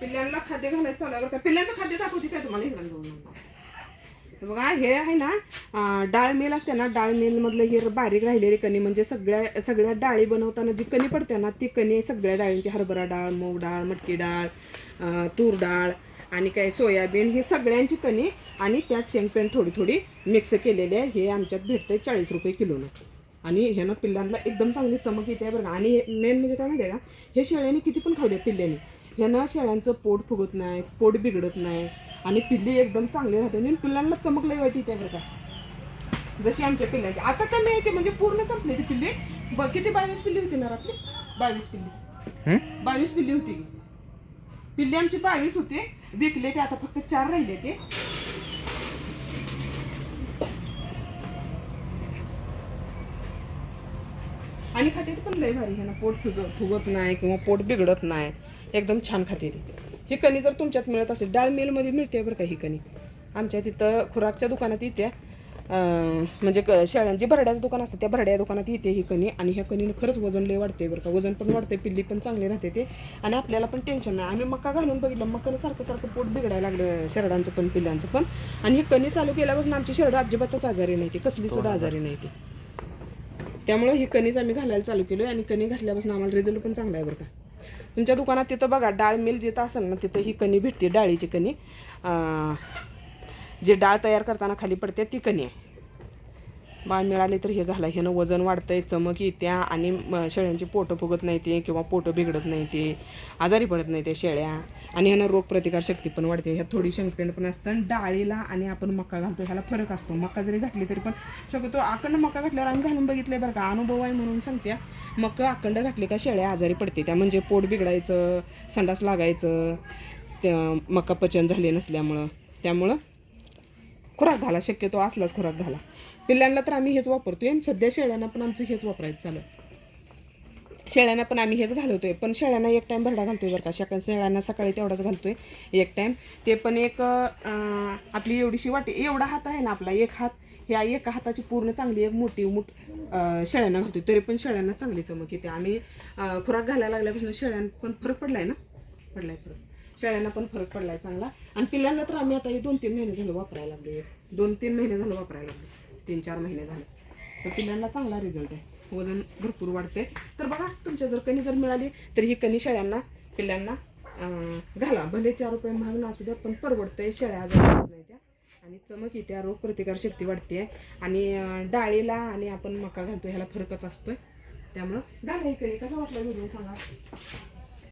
पिल्ल्यांना खाद्य घालायचं चालू आहे बरं का? पिल्ल्यांचं खाद्य दाखवते काय तुम्हाला इकडं? जाऊन हे बघा हे आहे ना डाळ मेल असते ना डाळ मेल हे बारीक राहिलेली कणी म्हणजे सगळ्या सगळ्या डाळी बनवताना जी कणी पडते ना ती कणी सगळ्या डाळींची हरभरा डाळ मूग डाळ मटकी डाळ तूर डाळ आणि काय सोयाबीन हे सगळ्यांची कणी आणि त्यात शेंगपेंड थोडी थोडी मिक्स केलेली आहे. हे आमच्यात भेटतं आहे चाळीस रुपये किलोनं. आणि हे ना पिल्लांना एकदम चांगली चमक येते बरं का? आणि मेन म्हणजे काय माहिती आहे का? हे शेळ्याने किती पण खाऊ द्या पिल्ल्याने. ह्यानं शेळ्यांचं पोट फुगत नाही पोट बिघडत नाही. आणि पिल्ली एकदम चांगली राहते. आणि पिल्लांना चमक लई वाईट येते बरं का जशी आमच्या पिल्लांची. आता कमी येते म्हणजे पूर्ण संपली ती पिल्ली. ब किती बावीस पिल्ली होती ना आपली बावीस पिल्ली? बावीस पिल्ली होती. की. पिल्ली आमची बावीस होते. विकले ते आता फक्त चार राहिले ते. आणि खाते ते पण लय भारी ह्यानं पोट फुग फुगत नाही किंवा पोट बिघडत नाही. एकदम छान खाते ती. ही कणी जर तुमच्यात मिळत असेल डाळ मिलमध्ये मिळते बरं का ही कणी. आमच्या तिथं खुराकच्या दुकानात येते. म्हणजे क शेळ्यांची भरड्याचं दुकान असतं त्या भरड्या दुकानात येते ही कणी. आणि ह्या कणीनं खरंच वजन लय वाढते बरं का. वजन पण वाढते पिल्ली पण चांगली राहते ते. आणि आपल्याला पण टेन्शन नाही. आम्ही मका घालून बघितलं मकानं सारखं सारखं पोट बिघडायला लागलं शेरडांचं पण पिल्लांचं पण. आणि ही कणी चालू केल्यापासून आमची शेरडं अजिबातच आजारी नाही ती कसली सुद्धा आजारी नाही ती. त्यामुळे ही कणीच आम्ही घालायला चालू केलो आणि कणी घातल्यापासून आम्हाला रिझल्ट पण चांगला आहे बरं का. तुमच्या दुकानात तिथं बघा डाळ मिल जिथं असेल ना तिथं ही कणी भेटते डाळीची कणी. जे डाळ तयार करताना खाली पडते ती कणी आहे. बाळ मिळाले तर हे घाला. ह्यानं वजन वाढतंय चमक येत्या आणि शेळ्यांची पोटं फुगत नाही ते किंवा पोटं बिघडत नाही ते आजारी पडत नाही ते शेळ्या. आणि ह्यानं रोगप्रतिकार शक्ती पण वाढते. ह्यात थोडी शंकरेण पण असतं. आणि डाळीला आणि आपण मका घालतो ह्याला फरक असतो. मका जरी घातली तरी पण शक्यतो अखंड मका घातल्यावर आम्ही घालून बघितलंय बरं का. अनुभव आहे म्हणून सांगते. मका अखंड घातली का शेळ्या आजारी पडते. त्या म्हणजे पोट बिघडायचं संडास लागायचं त्या मका पचन झाले नसल्यामुळं. त्यामुळं खुराक घाला शक्यतो असलाच खुराक घाला. पिल्लांना तर आम्ही हेच वापरतोय आणि सध्या शेळ्यांना पण आमचं हेच वापरायचं चालू शेळ्यांना पण आम्ही हेच घालवतोय पण शेळ्यांना एक टाइम भरडा घालतोय बरं का. शेका शेळ्यांना सकाळी तेवढाच घालतोय एक टाइम ते पण एक आपली एवढीशी वाटी एवढा हात आहे ना आपला एक हात ह्या एका हाताची पूर्ण चांगली एक मोठी मूठ शेळ्यांना घालतोय. तरी पण शेळ्यांना चांगली चमक येते. आम्ही खुराक घालायला लागल्यापासून शेळ्यांना पण फरक पडलाय ना? पडलाय फरक. शेळ्यांना पण फरक पडलाय चांगला. आणि पिल्लांना तर आम्ही आता हे दोन तीन महिने झालं वापरायला लागलो दोन तीन महिने झालं वापरायला लागलो तीन चार महिने झाले. तर पिल्लांना चांगला रिझल्ट आहे. वजन भरपूर वाढते तर बघा तुमच्या जर कणी जर मिळाली तर ही कणी शेळ्यांना पिल्लांना घाला. भले चार रुपये महाग असू द्या पण परवडतंय. शेळ्या आजार नाही त्या. आणि चमक येते रोग प्रतिकार शक्ती वाढते आणि डाळीला आणि आपण मका घालतो ह्याला फरकच असतोय. त्यामुळं घाला ही कणी. कसा वाटला व्हिडिओ सांगा?